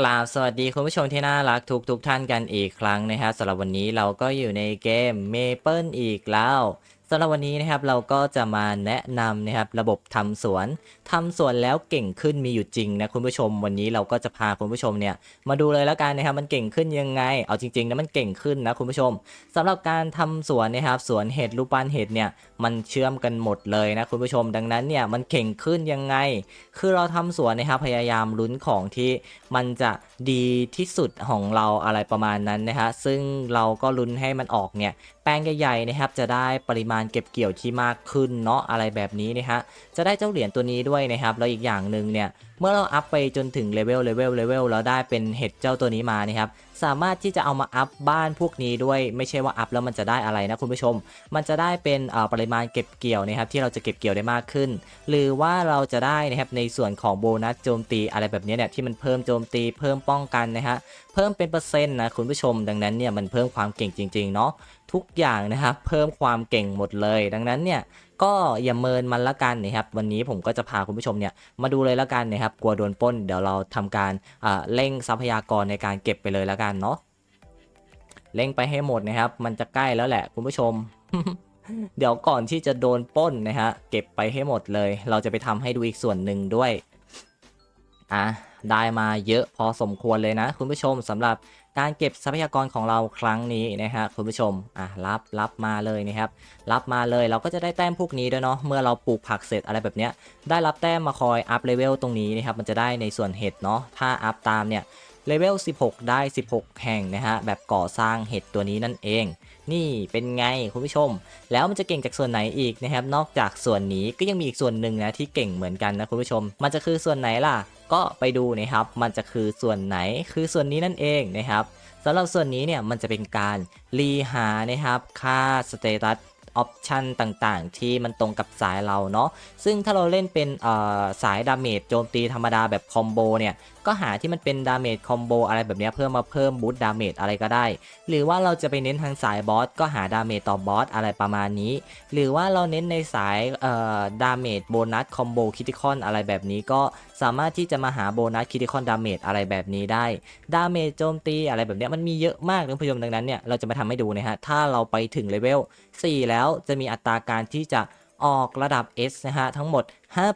กราบสวัสดีคุณผู้ชมที่น่ารักทุกทุกท่านกันอีกครั้งนะครับสำหรับวันนี้เราก็อยู่ในเกม Maple อีกแล้ว สำหรับวันนี้นะครับเราก็จะมาแนะนำนะครับระบบทำสวนทำสวนแล้วเก่งขึ้นมีอยู่จริงนะคุณผู้ชม วันนี้เราก็จะพาคุณผู้ชมเนี่ยมาดูเลยแล้วกันนะครับมันเก่งขึ้นยังไง เอาจริงๆนะมันเก่งขึ้นนะคุณผู้ชมสำหรับการทำสวนนะครับสวนเห็ดรูปปั้นเห็ดเนี่ยมันเชื่อมกันหมดเลยนะคุณผู้ชม ดังนั้นเนี่ยมันเก่งขึ้นยังไง คือเราทำสวนนะครับพยายามลุ้นของที่มันจะดีที่สุดของเราอะไรประมาณนั้นนะฮะซึ่งเราก็ลุ้นให้มันออกเนี่ย ลงใหญ่ๆนะครับ จะได้ปริมาณเก็บเกี่ยวที่มากขึ้นเนาะอะไรแบบนี้นะฮะจะได้เจ้าเหรียญตัวนี้ด้วยนะครับแล้วอีกอย่างหนึ่งเนี่ย เมื่อเราอัพไปจนถึงเลเวลเลเวลเลเวลแล้วได้เป็นเห็ดเจ้าตัวนี้มานะครับสามารถที่จะเอามาอัพบ้านพวกนี้ด้วยไม่ใช่ว่าอัพแล้วมันจะได้อะไรนะคุณผู้ชม มันจะได้เป็นเอ่อปริมาณเก็บเกี่ยวนะครับที่เราจะเก็บเกี่ยวได้มากขึ้น หรือว่าเราจะได้นะครับในส่วนของโบนัสโจมตีอะไรแบบนี้เนี่ยที่มันเพิ่มโจมตีเพิ่มป้องกันนะฮะเพิ่มเป็นเปอร์เซ็นต์นะคุณผู้ชม ดังนั้นเนี่ยมันเพิ่มความเก่งจริงๆเนาะทุกอย่างนะครับเพิ่มความเก่งหมดเลย ดังนั้นเนี่ย ก็อย่าเมินมันละกันนะครับวันนี้ผมก็จะพาคุณผู้ชมเนี่ยมาดูเลยละกันนะครับกลัวโดนป้น เดี๋ยวเราทำการเร่งทรัพยากรในการเก็บไปเลยละกันเนาะเร่งไปให้หมดนะครับ มันจะใกล้แล้วแหละคุณผู้ชม เดี๋ยวก่อนที่จะโดนป้นนะฮะเก็บไปให้หมดเลย เราจะไปทำให้ดูอีกส่วนหนึ่งด้วยอะได้มาเยอะพอสมควรเลยนะ คุณผู้ชมสำหรับ การเก็บทรัพยากรของเราครั้งนี้นะฮะคุณผู้ชมอะรับรับมาเลยนะครับ รับมาเลยเราก็จะได้แต้มพวกนี้ด้วยเนาะเมื่อเราปลูกผักเสร็จอะไรแบบเนี้ยได้รับแต้มมาคอยอัพเลเวลตรงนี้นะครับมันจะได้ในส่วนเห็ดเนาะถ้าอัพตามเนี่ย เลเวล 16 ได้ 16 แห่งนะฮะ แบบก่อสร้างเห็ดตัวนี้นั่นเอง นี่เป็นไงคุณผู้ชม แล้วมันจะเก่งจากส่วนไหนอีกนะครับ นอกจากส่วนนี้ก็ยังมีอีกส่วนหนึ่งนะที่เก่งเหมือนกันนะคุณผู้ชม มันจะคือส่วนไหนล่ะ ก็ไปดูนะครับ มันจะคือส่วนไหน คือส่วนนี้นั่นเองนะครับสำหรับส่วนนี้เนี่ยมันจะเป็นการรีหานะครับค่าสเตตัสออปชันต่างๆ ที่มันตรงกับสายเราเนาะซึ่งถ้าเราเล่นเป็นสายดาเมจโจมตีธรรมดาแบบคอมโบเนี่ย ก็หาที่มันเป็นดาเมจคอมโบอะไรแบบนี้เพื่อมาเพิ่มบูสต์ดาเมจอะไรก็ได้ หรือว่าเราจะไปเน้นทางสายบอสก็หาดาเมจต่อบอสอะไรประมาณนี้ หรือว่าเราเน้นในสายเอ่อดาเมจโบนัสคอมโบคิติคอนอะไรแบบนี้ก็สามารถที่จะมาหาโบนัสคิติคอนดาเมจอะไรแบบนี้ได้ ดาเมจโจมตีอะไรแบบนี้มันมีเยอะมากท่านผู้ชมดังนั้นเนี่ยเราจะมาทำให้ดูนะฮะถ้าเราไปถึงเลเวล4 แล้วจะมีอัตราการที่จะ ออกระดับ S นะฮะทั้งหมด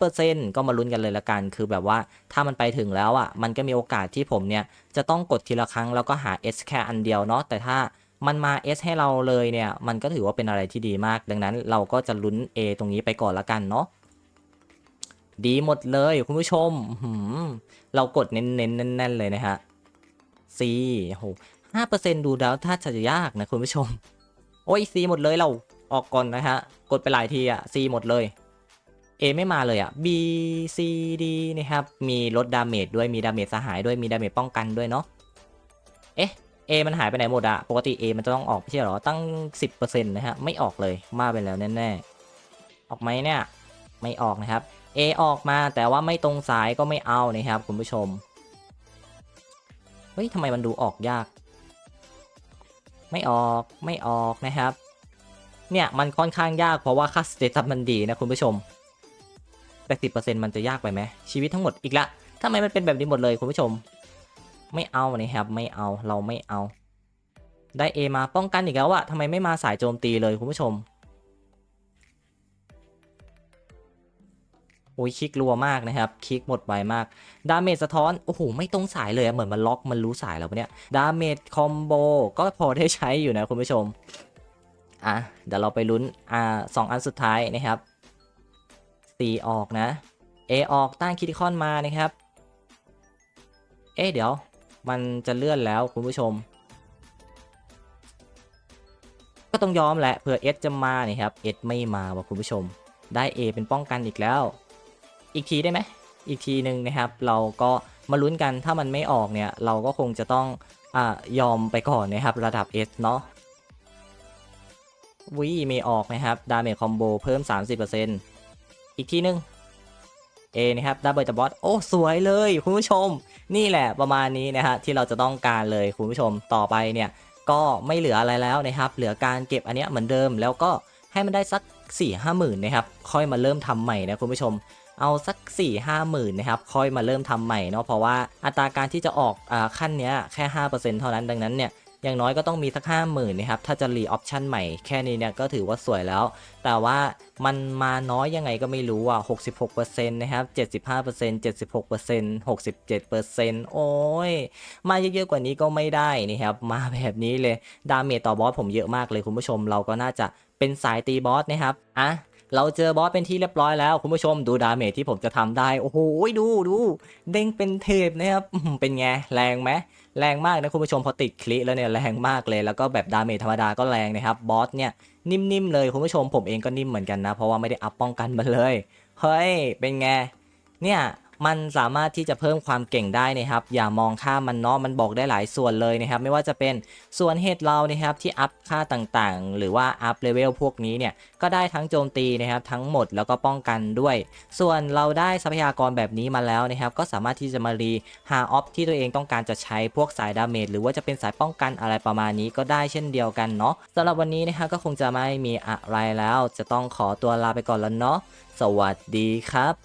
5%ก็มาลุ้นกันเลยละกัน คือแบบว่าถ้ามันไปถึงแล้วอะมันก็มีโอกาสที่ผมเนี่ยจะต้องกดทีละครั้งแล้วก็หา S แค่อันเดียวเนาะแต่ถ้ามันมา S ให้เราเลยเนี่ย มันก็ถือว่าเป็นอะไรที่ดีมาก ดังนั้นเราก็จะลุ้น A ตรงนี้ไปก่อนละกันเนาะดีหมดเลยคุณผู้ชมหือเรากดเน้นๆแน่นๆเลยนะฮะ C โหห้าเปอร์เซ็นดูแล้วถ้าจะยากนะคุณผู้ชม โอ้ย C หมดเลยเราออกก่อนนะฮะ ดไปหลายทีอะ C หมดเลย A ไม่มาเลยอะ B C D นะครับ มีลดดาเมจด้วย มีดาเมจสหายด้วย มีดาเมจป้องกันด้วยเนาะ เอ๊ะ A มันหายไปไหนหมดอะปกติ A มันจะต้องออกไม่ใช่หรอ ตั้ง 10%นะฮะ ไม่ออกเลย มาไปแล้วแน่ๆ ออกไหมเนี่ย ไม่ออกนะครับ A ออกมาแต่ว่าไม่ตรงสายก็ไม่เอานะครับคุณผู้ชม เฮ้ยทำไมมันดูออกยาก ไม่ออก ไม่ออกนะครับ เนี่ยมันค่อนข้างยากเพราะว่าค่าสเตตัสมันดีนะคุณผู้ชมแต่สิมันจะยากไปไหมชีวิตทั้งหมดอีกละทำไมมันเป็นแบบนี้หมดเลยคุณผู้ชม ไม่เอานะครับไม่เอาเราไม่เอา ได้ A มาป้องกันอีกแล้วอะทำไมไม่มาสายโจมตีเลยคุณผู้ชมโอ้ยคลิกรัวมากนะครับคลิกหมดไวมากดาเมจสะท้อนโอ้โหไม่ตรงสายเลยเหมือนมันล็อกมันรู้สายแล้วเนี่ยดาเมจคอมโบก็พอได้ใช้อยู่นะคุณผู้ชม อะเดี๋ยวเราไปลุ้นอ่าสองอันสุดท้ายนะครับ C ออกนะ A ออกต้านคิติคอนมานะครับ เอ๊ะเดี๋ยวมันจะเลื่อนแล้วคุณผู้ชม ก็ต้องยอมแหละเผื่อ S จะมานี่ครับ S ไม่มาว่ะคุณผู้ชม ได้ A เป็นป้องกันอีกแล้ว อีกทีได้ไหมอีกทีหนึ่งนะครับ เราก็มาลุ้นกันถ้ามันไม่ออกเนี่ย เราก็คงจะต้องอยอมไปก่อนนะครับ ระดับ S เนาะ วิม่ออกนะครับ ดาเมจคอมโบเพิ่ม 30%อีกทีหนึง A นะครับดับเบิลจับบอสโอ้ สวยเลยคุณผู้ชม นี่แหละประมาณนี้นะฮะที่เราจะต้องการเลยคุณผู้ชมต่อไปเนี่ย ก็ไม่เหลืออะไรแล้วนะครับ เหลือการเก็บอันเนี้ยเหมือนเดิม แล้วก็ให้มันได้สัก4ี่ห้าหมื่นนะครับ ค่อยมาเริ่มทำใหม่นะคุณผู้ชม เอาสัก4 5หมื่นนะครับ ค่อยมาเริ่มทำใหม่เนาะเพราะว่าอัตราการที่จะออกอาขั้นเนี้ยแค่5%เท่านั้นดังนั้นเนี่ย อย่างน้อยก็ต้องมีสัก5 0,000นะครับ ถ้าจะรีออปชันใหม่แค่นี้เนี่ยก็ถือว่าสวยแล้ว แต่ว่ามันมาน้อยยังไงก็ไม่รู้อะ 66%นะครับ75% 76% 67%โอ้ย มาเยอะๆกว่านี้ก็ไม่ได้นะครับ มาแบบนี้เลย ดาเมจต่อบอสผมเยอะมากเลยคุณผู้ชม เราก็น่าจะเป็นสายตีบอสนะครับ อะ เราเจอบอสเป็นที่เรียบร้อยแล้วคุณผู้ชมดูดาเมจที่ผมจะทำได้ โอ้โหดูดูเด้งเป็นเทพนะครับเป็นไงแรงไหมแรงมากนะคุณผู้ชมพอติดคลิแล้วเนี่ยแรงมากเลยแล้วก็แบบดาเมจธรรมดาก็แรงนะครับบอสเนี่ยนิ่มๆเลยคุณผู้ชมผมเองก็นิ่มเหมือนกันนะ เพราะว่าไม่ได้อัพป้องกันมาเลยเฮ้ยเป็นไงเนี่ย มันสามารถที่จะเพิ่มความเก่งได้นะครับ อย่ามองข้ามมันเนาะมันบอกได้หลายส่วนเลยนะครับ ไม่ว่าจะเป็นส่วนเหตุเรานะครับที่อัพค่าต่างๆ หรือว่าอัพเลเวลพวกนี้เนี่ยก็ได้ทั้งโจมตีนะครับทั้งหมดแล้วก็ป้องกันด้วย ส่วนเราได้ทรัพยากรแบบนี้มาแล้วนะครับ ก็สามารถที่จะมารีหาออฟที่ตัวเองต้องการจะใช้พวกสายดาเมจหรือว่าจะเป็นสายป้องกันอะไรประมาณนี้ก็ได้เช่นเดียวกันเนาะสำหรับวันนี้นะครับก็คงจะไม่มีอะไรแล้ว จะต้องขอตัวลาไปก่อนแล้วเนาะสวัสดีครับ